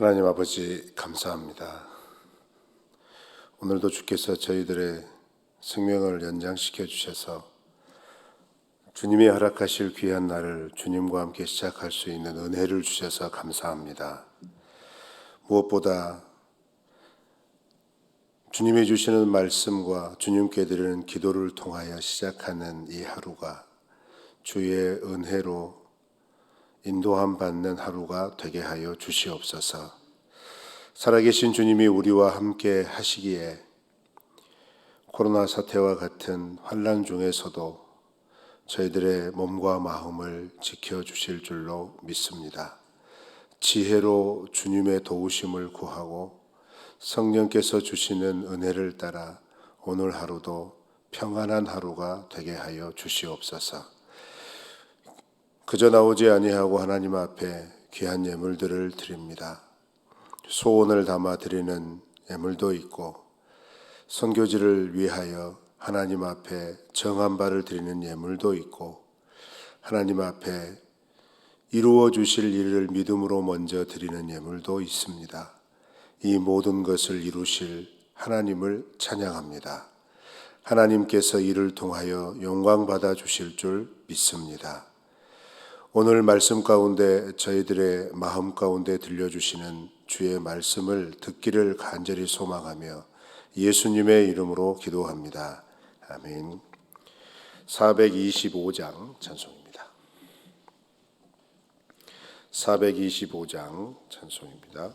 하나님 아버지 감사합니다. 오늘도 주께서 저희들의 생명을 연장시켜 주셔서 주님이 허락하실 귀한 날을 주님과 함께 시작할 수 있는 은혜를 주셔서 감사합니다. 무엇보다 주님이 주시는 말씀과 주님께 드리는 기도를 통하여 시작하는 이 하루가 주의 은혜로 인도함 받는 하루가 되게 하여 주시옵소서. 살아계신 주님이 우리와 함께 하시기에 코로나 사태와 같은 환란 중에서도 저희들의 몸과 마음을 지켜 주실 줄로 믿습니다. 지혜로 주님의 도우심을 구하고 성령께서 주시는 은혜를 따라 오늘 하루도 평안한 하루가 되게 하여 주시옵소서. 그저 나오지 아니하고 하나님 앞에 귀한 예물들을 드립니다. 소원을 담아 드리는 예물도 있고 선교지를 위하여 하나님 앞에 정한 바를 드리는 예물도 있고 하나님 앞에 이루어 주실 일을 믿음으로 먼저 드리는 예물도 있습니다. 이 모든 것을 이루실 하나님을 찬양합니다. 하나님께서 이를 통하여 영광 받아 주실 줄 믿습니다. 오늘 말씀 가운데 저희들의 마음 가운데 들려주시는 주의 말씀을 듣기를 간절히 소망하며 예수님의 이름으로 기도합니다. 아멘. 425장 찬송입니다. 425장 찬송입니다.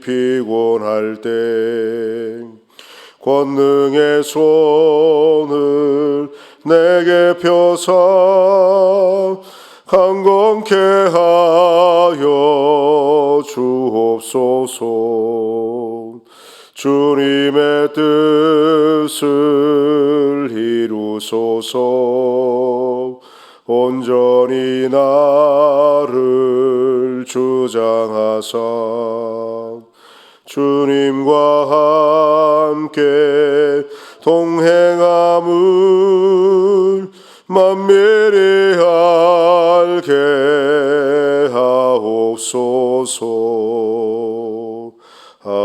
피곤할 때 권능의 손을 내게 펴사 강건케 하여 주옵소서. 주님의 뜻을 이루소서. 온전히 나를 주장하사 주님과 함께 동행함을 만밀히 알게 하옵소서. 아멘.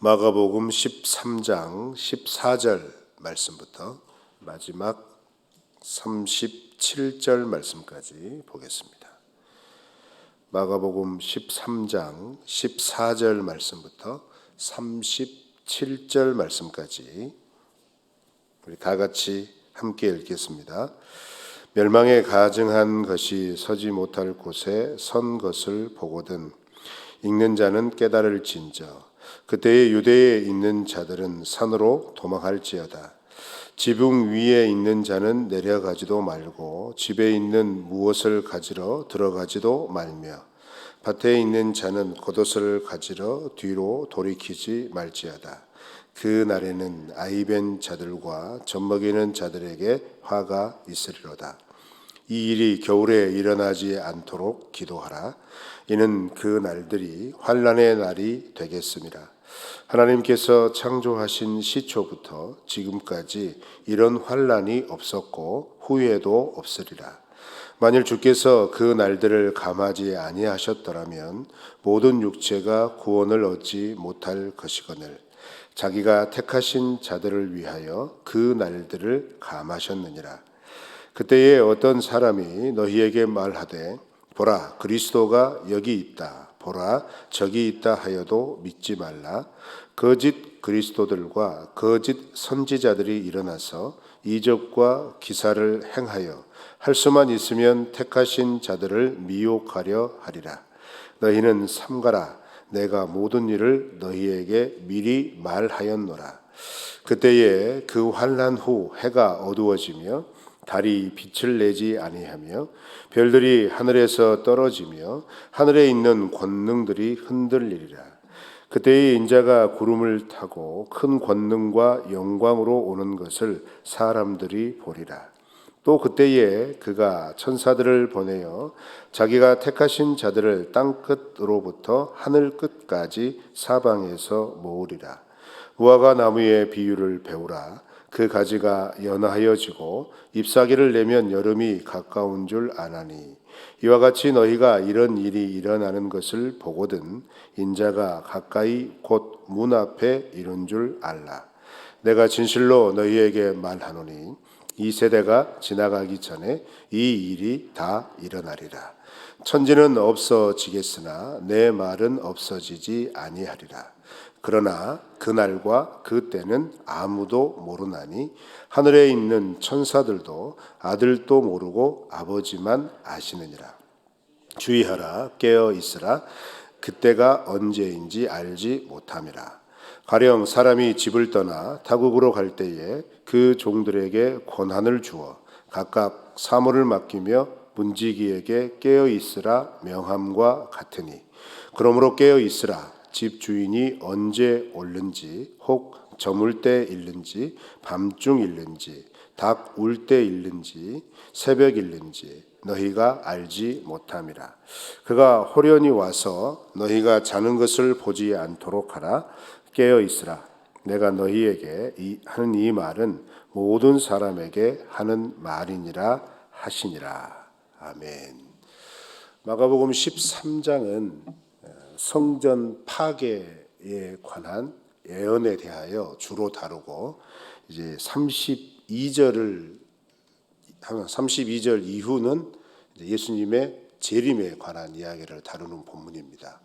마가복음 13장 14절 말씀부터 마지막 37절 말씀까지 보겠습니다. 마가복음 13장 14절 말씀부터 37절 말씀까지 우리 다 같이 함께 읽겠습니다. 멸망에 가증한 것이 서지 못할 곳에 선 것을 보거든 읽는 자는 깨달을 진저 그때의 유대에 있는 자들은 산으로 도망할지어다 지붕 위에 있는 자는 내려가지도 말고 집에 있는 무엇을 가지러 들어가지도 말며 밭에 있는 자는 겉옷을 가지러 뒤로 돌이키지 말지어다 그 날에는 아이벤 자들과 젖먹이는 자들에게 화가 있으리로다. 이 일이 겨울에 일어나지 않도록 기도하라. 이는 그 날들이 환란의 날이 되겠습니다. 하나님께서 창조하신 시초부터 지금까지 이런 환란이 없었고 후에도 없으리라. 만일 주께서 그 날들을 감하지 아니하셨더라면 모든 육체가 구원을 얻지 못할 것이거늘 자기가 택하신 자들을 위하여 그 날들을 감하셨느니라. 그때에 어떤 사람이 너희에게 말하되 보라 그리스도가 여기 있다 보라 저기 있다 하여도 믿지 말라. 거짓 그리스도들과 거짓 선지자들이 일어나서 이적과 기사를 행하여 할 수만 있으면 택하신 자들을 미혹하려 하리라. 너희는 삼가라. 내가 모든 일을 너희에게 미리 말하였노라. 그때에 그 환란 후 해가 어두워지며 달이 빛을 내지 아니하며 별들이 하늘에서 떨어지며 하늘에 있는 권능들이 흔들리리라. 그때에 인자가 구름을 타고 큰 권능과 영광으로 오는 것을 사람들이 보리라. 또 그때에 그가 천사들을 보내어 자기가 택하신 자들을 땅 끝으로부터 하늘 끝까지 사방에서 모으리라. 무화과 나무의 비유를 배우라. 그 가지가 연하여지고 잎사귀를 내면 여름이 가까운 줄 아나니. 이와 같이 너희가 이런 일이 일어나는 것을 보거든 인자가 가까이 곧 문 앞에 이른 줄 알라. 내가 진실로 너희에게 말하노니 이 세대가 지나가기 전에 이 일이 다 일어나리라. 천지는 없어지겠으나 내 말은 없어지지 아니하리라 그러나 그날과 그 때는 아무도 모르나니 하늘에 있는 천사들도 아들도 모르고 아버지만 아시느니라. 주의하라 깨어 있으라 그때가 언제인지 알지 못함이라. 가령 사람이 집을 떠나 타국으로 갈 때에 그 종들에게 권한을 주어 각각 사물을 맡기며 문지기에게 깨어 있으라 명함과 같으니 그러므로 깨어 있으라 집 주인이 언제 올는지 혹 저물 때 일는지 밤중 일는지 닭 울 때 일는지 새벽 일는지 너희가 알지 못함이라. 그가 호련히 와서 너희가 자는 것을 보지 않도록 하라. 깨어 있으라. 내가 너희에게 이, 하는 이 말은 모든 사람에게 하는 말이니라 하시니라. 아멘. 마가복음 13장은 성전 파괴에 관한 예언에 대하여 주로 다루고 이제 32절을 32절 이후는 예수님의 재림에 관한 이야기를 다루는 본문입니다.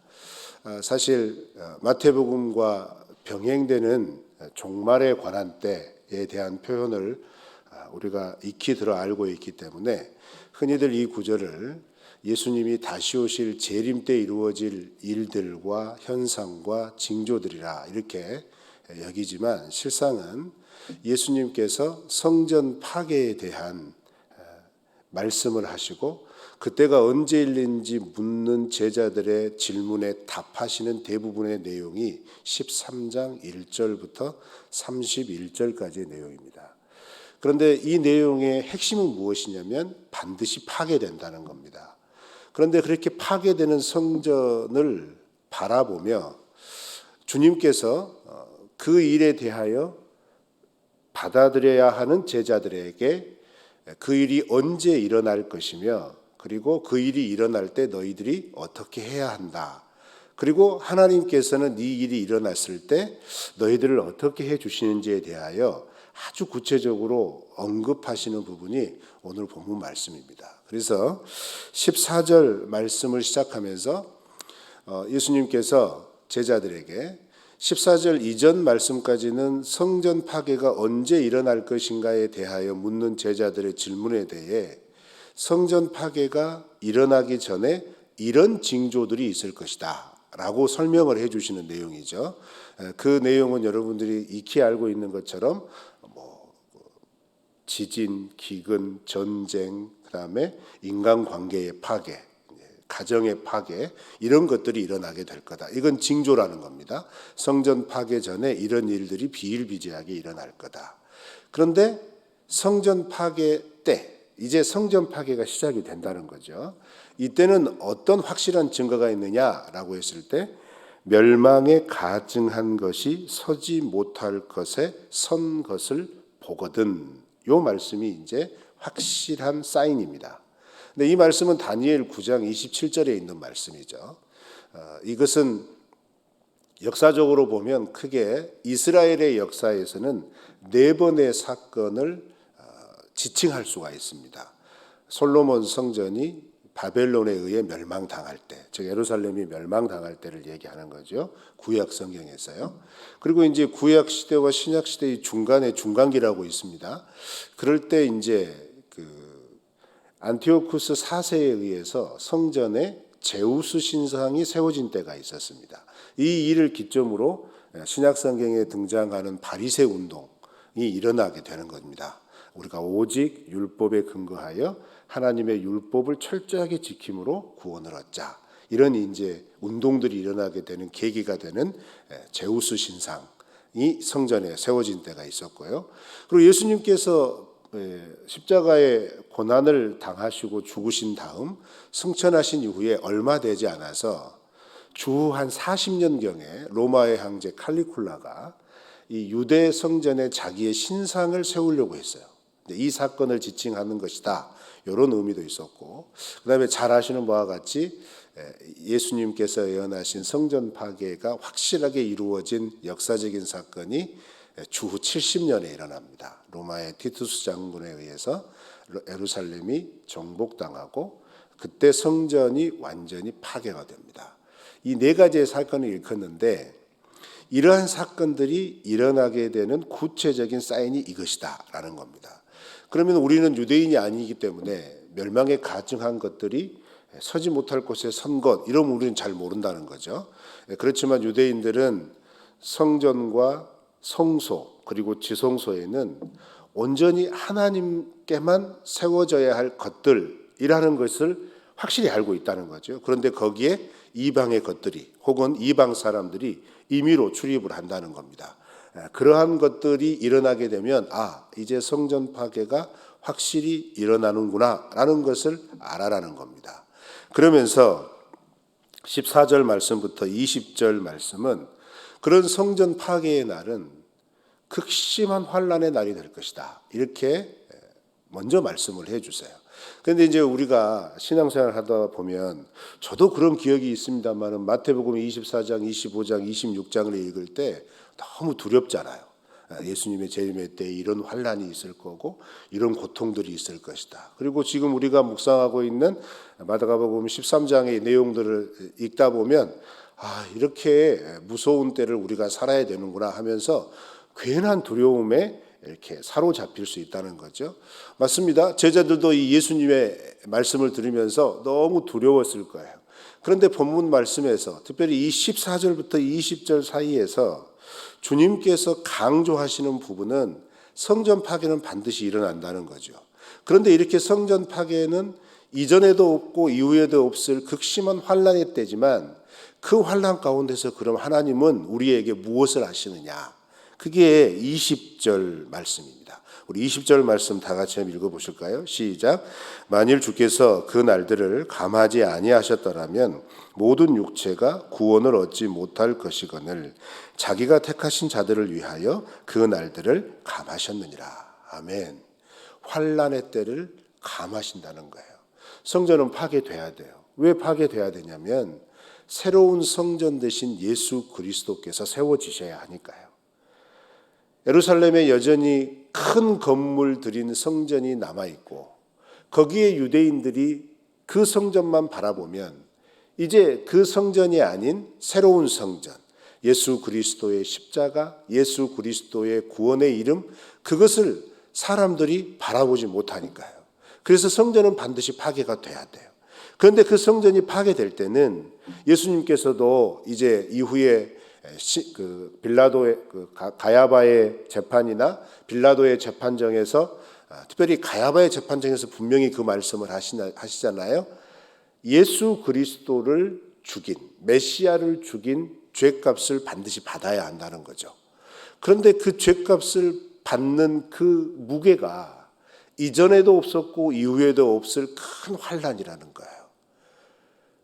아, 사실 어, 마태복음과 병행되는 종말에 관한 때에 대한 표현을 아, 우리가 익히 들어 알고 있기 때문에 흔히들 이 구절을 예수님이 다시 오실 재림 때 이루어질 일들과 현상과 징조들이라 이렇게 여기지만 실상은 예수님께서 성전 파괴에 대한 말씀을 하시고 그때가 언제일는지 묻는 제자들의 질문에 답하시는 대부분의 내용이 13장 1절부터 31절까지의 내용입니다. 그런데 이 내용의 핵심은 무엇이냐면 반드시 파괴된다는 겁니다. 그런데 그렇게 파괴되는 성전을 바라보며 주님께서 어, 그 일에 대하여 받아들여야 하는 제자들에게 그 일이 언제 일어날 것이며 그리고 그 일이 일어날 때 너희들이 어떻게 해야 한다. 그리고 하나님께서는 이 일이 일어났을 때 너희들을 어떻게 해 주시는지에 대하여 아주 구체적으로 언급하시는 부분이 오늘 본문 말씀입니다. 그래서 14절 말씀을 시작하면서 어, 예수님께서 제자들에게 14절 이전 말씀까지는 성전 파괴가 언제 일어날 것인가에 대하여 묻는 제자들의 질문에 대해 성전 파괴가 일어나기 전에 이런 징조들이 있을 것이다. 라고 설명을 해 주시는 내용이죠. 그 내용은 여러분들이 익히 알고 있는 것처럼 뭐 지진, 기근, 전쟁, 그다음에 인간 관계의 파괴, 가정의 파괴 이런 것들이 일어나게 될 거다. 이건 징조라는 겁니다. 성전 파괴 전에 이런 일들이 비일비재하게 일어날 거다. 그런데 성전 파괴 때 이제 성전 파괴가 시작이 된다는 거죠. 이때는 어떤 확실한 증거가 있느냐라고 했을 때 멸망에 가증한 것이 서지 못할 것에 선 것을 보거든. 요 말씀이 이제 확실한 사인입니다. 근데 이 말씀은 다니엘 9장 27절에 있는 말씀이죠. 어, 이것은 역사적으로 보면 크게 이스라엘의 역사에서는 네 번의 사건을 어, 지칭할 수가 있습니다. 솔로몬 성전이 바벨론에 의해 멸망당할 때, 즉 예루살렘이 멸망당할 때를 얘기하는 거죠. 구약 성경에서요. 그리고 이제 구약 시대와 신약 시대의 중간에 중간기라고 있습니다. 그럴 때 이제 그 안티오쿠스 4세에 의해서 성전에 제우스 신상이 세워진 때가 있었습니다. 이 일을 기점으로 신약 성경에 등장하는 바리새 운동이 일어나게 되는 겁니다. 우리가 오직 율법에 근거하여 하나님의 율법을 철저하게 지킴으로 구원을 얻자. 이런 이제 운동들이 일어나게 되는 계기가 되는 제우스 신상이 성전에 세워진 때가 있었고요. 그리고 예수님께서 십자가의 고난을 당하시고 죽으신 다음 승천하신 이후에 얼마 되지 않아서 주 한 40년경에 로마의 황제 칼리쿨라가 이 유대 성전에 자기의 신상을 세우려고 했어요. 이 사건을 지칭하는 것이다. 이런 의미도 있었고, 그 다음에 잘 아시는 바와 같이 예수님께서 예언하신 성전 파괴가 확실하게 이루어진 역사적인 사건이 주후 70년에 일어납니다. 로마의 티투스 장군에 의해서 예루살렘이 정복당하고 그때 성전이 완전히 파괴가 됩니다. 이 네 가지의 사건을 일컫는데 이러한 사건들이 일어나게 되는 구체적인 사인이 이것이다라는 겁니다. 그러면 우리는 유대인이 아니기 때문에 멸망에 가증한 것들이 서지 못할 곳에 선 것, 이러면 우리는 잘 모른다는 거죠. 그렇지만 유대인들은 성전과 성소 그리고 지성소에는 온전히 하나님께만 세워져야 할 것들이라는 것을 확실히 알고 있다는 거죠. 그런데 거기에 이방의 것들이 혹은 이방 사람들이 임의로 출입을 한다는 겁니다. 그러한 것들이 일어나게 되면 아 이제 성전 파괴가 확실히 일어나는구나라는 것을 알아라는 겁니다. 그러면서 14절 말씀부터 20절 말씀은 그런 성전 파괴의 날은 극심한 환란의 날이 될 것이다. 이렇게 먼저 말씀을 해 주세요. 그런데 이제 우리가 신앙생활 하다 보면 저도 그런 기억이 있습니다만은 마태복음 24장, 25장, 26장을 읽을 때 너무 두렵잖아요. 예수님의 재림의 때 이런 환란이 있을 거고 이런 고통들이 있을 것이다. 그리고 지금 우리가 묵상하고 있는 마가복음 13장의 내용들을 읽다 보면 아, 이렇게 무서운 때를 우리가 살아야 되는구나 하면서 괜한 두려움에 이렇게 사로잡힐 수 있다는 거죠. 맞습니다. 제자들도 이 예수님의 말씀을 들으면서 너무 두려웠을 거예요. 그런데 본문 말씀에서 특별히 이 14절부터 20절 사이에서 주님께서 강조하시는 부분은 성전 파괴는 반드시 일어난다는 거죠. 그런데 이렇게 성전 파괴는 이전에도 없고 이후에도 없을 극심한 환란의 때지만 그 환란 가운데서 그럼 하나님은 우리에게 무엇을 하시느냐? 그게 20절 말씀입니다. 우리 20절 말씀 다 같이 한번 읽어 보실까요? 시작. 만일 주께서 그 날들을 감하지 아니하셨더라면 모든 육체가 구원을 얻지 못할 것이거늘 자기가 택하신 자들을 위하여 그 날들을 감하셨느니라. 아멘. 환란의 때를 감하신다는 거예요. 성전은 파괴돼야 돼요. 왜 파괴돼야 되냐면 새로운 성전 대신 예수 그리스도께서 세워지셔야 하니까요. 예루살렘에 여전히 큰 건물 들인 성전이 남아 있고 거기에 유대인들이 그 성전만 바라보면 이제 그 성전이 아닌 새로운 성전, 예수 그리스도의 십자가, 예수 그리스도의 구원의 이름, 그것을 사람들이 바라보지 못하니까요. 그래서 성전은 반드시 파괴가 돼야 돼요. 그런데 그 성전이 파괴될 때는 예수님께서도 이제 이후에 그 빌라도의 그 가야바의 재판이나 빌라도의 재판정에서 아, 특별히 가야바의 재판정에서 분명히 그 말씀을 하시나, 하시잖아요. 예수 그리스도를 죽인 메시아를 죽인 죄값을 반드시 받아야 한다는 거죠. 그런데 그 죄값을 받는 그 무게가 이전에도 없었고 이후에도 없을 큰 환란이라는 거예요.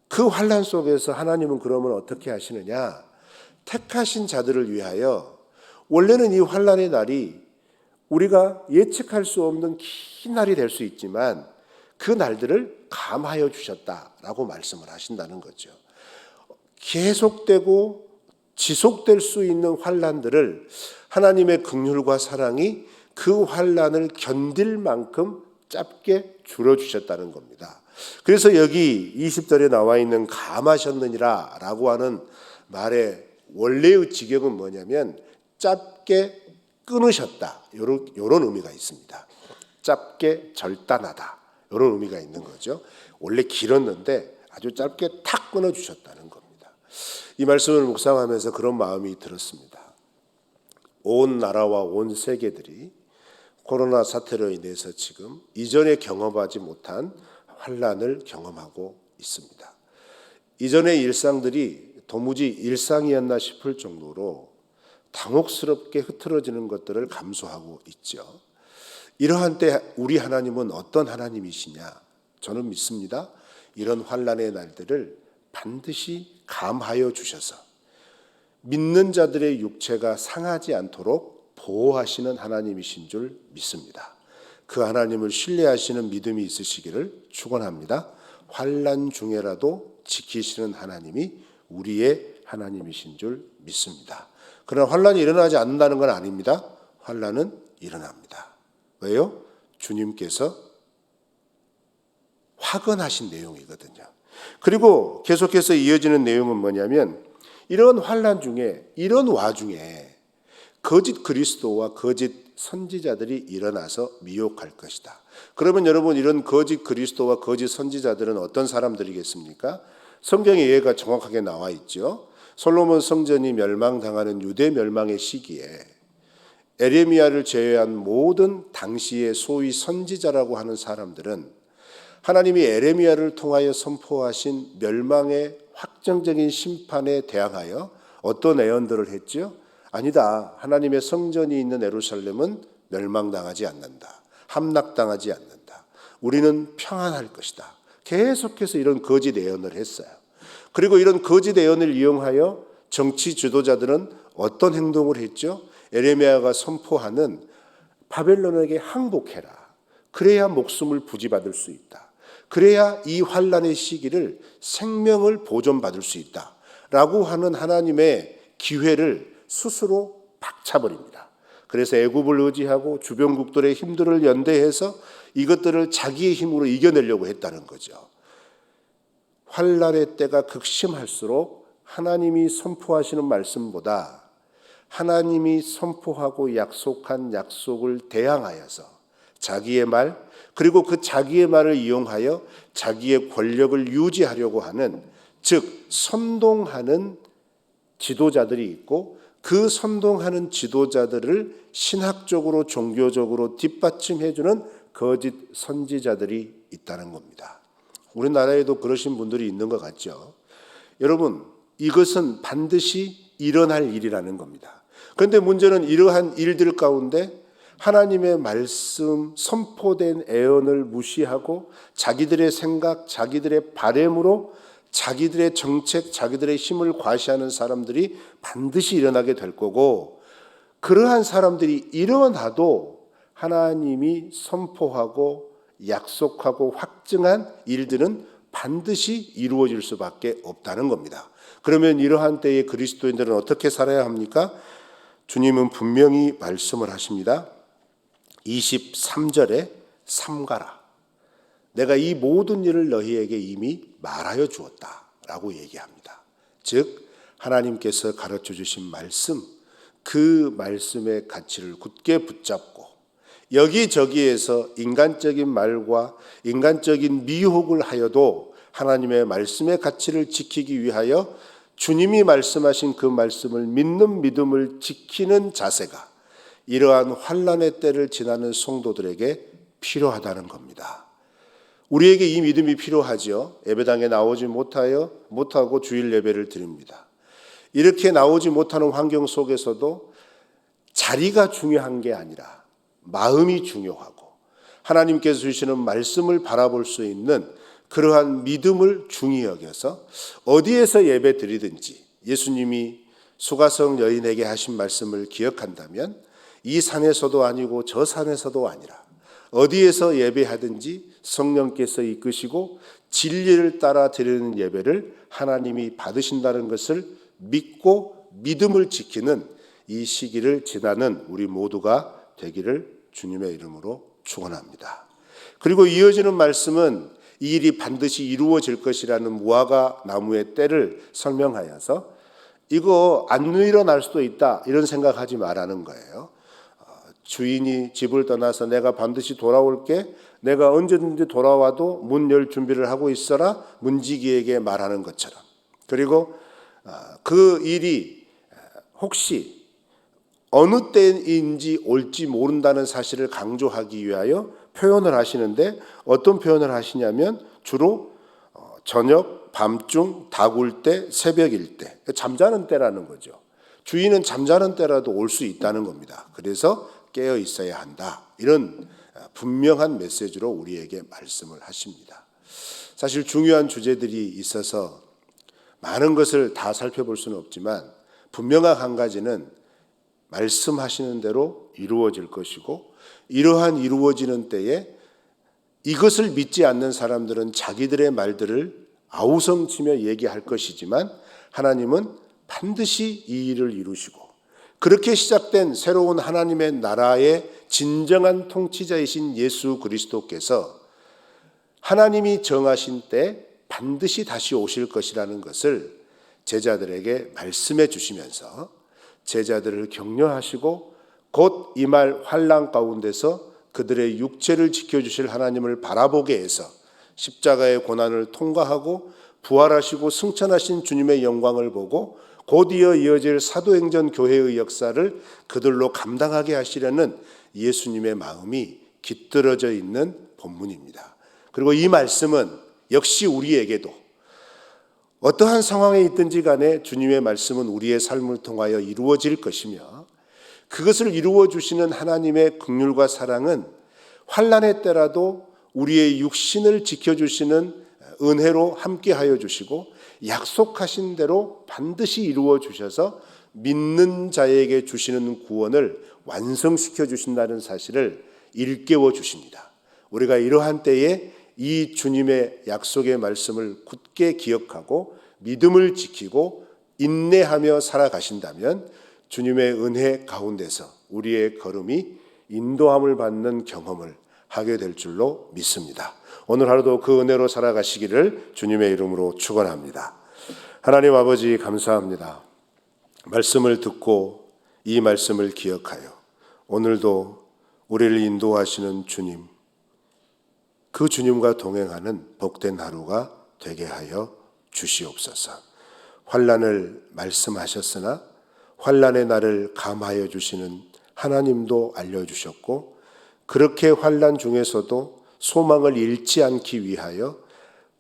그 환란 속에서 하나님은 그러면 어떻게 하시느냐? 택하신 자들을 위하여 원래는 이 환란의 날이 우리가 예측할 수 없는 긴 날이 될 수 있지만 그 날들을 감하여 주셨다라고 말씀을 하신다는 거죠. 계속되고 지속될 수 있는 환란들을 하나님의 긍휼과 사랑이 그 환란을 견딜 만큼 짧게 줄여 주셨다는 겁니다. 그래서 여기 20절에 나와 있는 감하셨느니라라고 하는 말의 원래의 직역은 뭐냐면 짧게 끊으셨다. 요런 요런 의미가 있습니다. 짧게 절단하다. 요런 의미가 있는 거죠. 원래 길었는데 아주 짧게 탁 끊어 주셨다는 겁니다. 이 말씀을 묵상하면서 그런 마음이 들었습니다. 온 나라와 온 세계들이 코로나 사태로 인해서 지금 이전에 경험하지 못한 환란을 경험하고 있습니다. 이전의 일상들이 도무지 일상이었나 싶을 정도로 당혹스럽게 흐트러지는 것들을 감수하고 있죠. 이러한 때 우리 하나님은 어떤 하나님이시냐? 저는 믿습니다. 이런 환란의 날들을 반드시 감하여 주셔서 믿는 자들의 육체가 상하지 않도록 보호하시는 하나님이신 줄 믿습니다. 그 하나님을 신뢰하시는 믿음이 있으시기를 축원합니다. 환란 중에라도 지키시는 하나님이 우리의 하나님이신 줄 믿습니다. 그러나 환란이 일어나지 않는다는 건 아닙니다. 환란은 일어납니다. 왜요? 주님께서 확언하신 내용이거든요. 그리고 계속해서 이어지는 내용은 뭐냐면 이런 환란 중에 이런 와중에 거짓 그리스도와 거짓 선지자들이 일어나서 미혹할 것이다. 그러면 여러분 이런 거짓 그리스도와 거짓 선지자들은 어떤 사람들이겠습니까? 성경에 예가 정확하게 나와 있죠. 솔로몬 성전이 멸망당하는 유대 멸망의 시기에 에레미야를 제외한 모든 당시의 소위 선지자라고 하는 사람들은 하나님이 에레미야를 통하여 선포하신 멸망의 확정적인 심판에 대항하여 어떤 애언들을 했죠? 아니다. 하나님의 성전이 있는 에루살렘은 멸망당하지 않는다. 함락당하지 않는다. 우리는 평안할 것이다. 계속해서 이런 거짓 예언을 했어요. 그리고 이런 거짓 예언을 이용하여 정치 지도자들은 어떤 행동을 했죠? 에레미야가 선포하는 바벨론에게 항복해라. 그래야 목숨을 부지받을 수 있다. 그래야 이 환란의 시기를 생명을 보존받을 수 있다. 라고 하는 하나님의 기회를 스스로 박차버립니다. 그래서 애굽을 의지하고 주변국들의 힘들을 연대해서 이것들을 자기의 힘으로 이겨내려고 했다는 거죠. 환란의 때가 극심할수록 하나님이 선포하시는 말씀보다 하나님이 선포하고 약속한 약속을 대항하여서 자기의 말 그리고 그 자기의 말을 이용하여 자기의 권력을 유지하려고 하는 즉 선동하는 지도자들이 있고 그 선동하는 지도자들을 신학적으로 종교적으로 뒷받침해주는 거짓 선지자들이 있다는 겁니다. 우리나라에도 그러신 분들이 있는 것 같죠. 여러분, 이것은 반드시 일어날 일이라는 겁니다. 그런데 문제는 이러한 일들 가운데 하나님의 말씀 선포된 애언을 무시하고 자기들의 생각, 자기들의 바램으로 자기들의 정책, 자기들의 힘을 과시하는 사람들이 반드시 일어나게 될 거고 그러한 사람들이 일어나도 하나님이 선포하고 약속하고 확증한 일들은 반드시 이루어질 수밖에 없다는 겁니다. 그러면 이러한 때에 그리스도인들은 어떻게 살아야 합니까? 주님은 분명히 말씀을 하십니다. 23절에 삼가라. 내가 이 모든 일을 너희에게 이미 말하여 주었다 라고 얘기합니다. 즉 하나님께서 가르쳐 주신 말씀 그 말씀의 가치를 굳게 붙잡고 여기저기에서 인간적인 말과 인간적인 미혹을 하여도 하나님의 말씀의 가치를 지키기 위하여 주님이 말씀하신 그 말씀을 믿는 믿음을 지키는 자세가 이러한 환란의 때를 지나는 성도들에게 필요하다는 겁니다. 우리에게 이 믿음이 필요하죠. 예배당에 나오지 못하여 못하고 주일 예배를 드립니다. 이렇게 나오지 못하는 환경 속에서도 자리가 중요한 게 아니라 마음이 중요하고 하나님께서 주시는 말씀을 바라볼 수 있는 그러한 믿음을 중히 여겨서 어디에서 예배 드리든지 예수님이 수가성 여인에게 하신 말씀을 기억한다면 이 산에서도 아니고 저 산에서도 아니라 어디에서 예배하든지 성령께서 이끄시고 진리를 따라 드리는 예배를 하나님이 받으신다는 것을 믿고 믿음을 지키는 이 시기를 지나는 우리 모두가 되기를 주님의 이름으로 축원합니다. 그리고 이어지는 말씀은 이 일이 반드시 이루어질 것이라는 무화과 나무의 때를 설명하여서 이거 안 일어날 수도 있다 이런 생각하지 말라는 거예요. 어, 주인이 집을 떠나서 내가 반드시 돌아올게 내가 언제든지 돌아와도 문 열 준비를 하고 있어라 문지기에게 말하는 것처럼 그리고 어, 그 일이 혹시 어느 때인지 올지 모른다는 사실을 강조하기 위하여 표현을 하시는데 어떤 표현을 하시냐면 주로 어, 저녁, 밤중, 다굴 때, 새벽일 때 잠자는 때라는 거죠. 주인은 잠자는 때라도 올 수 있다는 겁니다. 그래서 깨어 있어야 한다. 이런 어, 분명한 메시지로 우리에게 말씀을 하십니다. 사실 중요한 주제들이 있어서 많은 것을 다 살펴볼 수는 없지만 분명한 한 가지는 말씀하시는 대로 이루어질 것이고 이러한 이루어지는 때에 이것을 믿지 않는 사람들은 자기들의 말들을 아우성치며 얘기할 것이지만 하나님은 반드시 이 일을 이루시고 그렇게 시작된 새로운 하나님의 나라의 진정한 통치자이신 예수 그리스도께서 하나님이 정하신 때 반드시 다시 오실 것이라는 것을 제자들에게 말씀해 주시면서 제자들을 격려하시고 곧 이 말 환란 가운데서 그들의 육체를 지켜 주실 하나님을 바라보게 해서 십자가의 고난을 통과하고 부활하시고 승천하신 주님의 영광을 보고 곧 이어 이어질 사도행전 교회의 역사를 그들로 감당하게 하시려는 예수님의 마음이 깃들어져 있는 본문입니다. 그리고 이 말씀은 역시 우리에게도 어떠한 상황에 있든지 간에 주님의 말씀은 우리의 삶을 통하여 이루어질 것이며 그것을 이루어 주시는 하나님의 긍휼과 사랑은 환란의 때라도 우리의 육신을 지켜 주시는 은혜로 함께 하여 주시고 약속하신 대로 반드시 이루어 주셔서 믿는 자에게 주시는 구원을 완성시켜 주신다는 사실을 일깨워 주십니다. 우리가 이러한 때에 이 주님의 약속의 말씀을 굳게 기억하고 믿음을 지키고 인내하며 살아가신다면 주님의 은혜 가운데서 우리의 걸음이 인도함을 받는 경험을 하게 될 줄로 믿습니다. 오늘 하루도 그 은혜로 살아가시기를 주님의 이름으로 축원합니다. 하나님 아버지 감사합니다. 말씀을 듣고 이 말씀을 기억하여 오늘도 우리를 인도하시는 주님 그 주님과 동행하는 복된 하루가 되게 하여 주시옵소서. 환란을 말씀하셨으나 환란의 날을 감하여 주시는 하나님도 알려 주셨고 그렇게 환란 중에서도 소망을 잃지 않기 위하여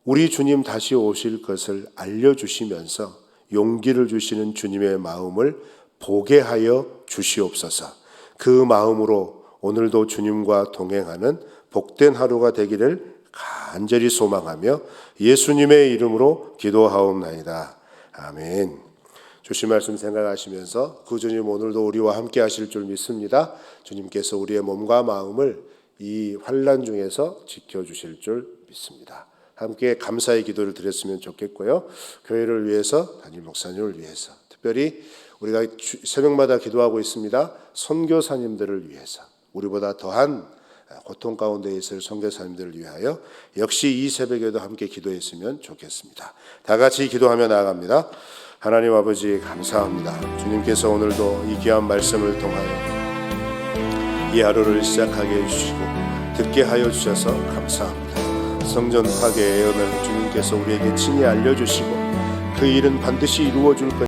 우리 주님 다시 오실 것을 알려 주시면서 용기를 주시는 주님의 마음을 보게 하여 주시옵소서. 그 마음으로 오늘도 주님과 동행하는 복된 하루가 되기를 간절히 소망하며 예수님의 이름으로 기도하옵나이다. 아멘. 주신 말씀 생각하시면서 그 주님 오늘도 우리와 함께 하실 줄 믿습니다. 주님께서 우리의 몸과 마음을 이 환란 중에서 지켜 주실 줄 믿습니다. 함께 감사의 기도를 드렸으면 좋겠고요. 교회를 위해서 담임 목사님을 위해서 특별히 우리가 새벽마다 기도하고 있습니다. 선교사님들을 위해서 우리보다 더한 고통 가운데 있을 선교사님들을 위하여 역시 이 새벽에도 함께 기도했으면 좋겠습니다. 다 같이 기도하며 나아갑니다. 하나님 아버지 감사합니다. 주님께서 오늘도 이 귀한 말씀을 통하여 이 하루를 시작하게 해주시고 듣게 하여 주셔서 감사합니다. 성전 파괴 예언을 주님께서 우리에게 친히 알려주시고 그 일은 반드시 이루어질 것.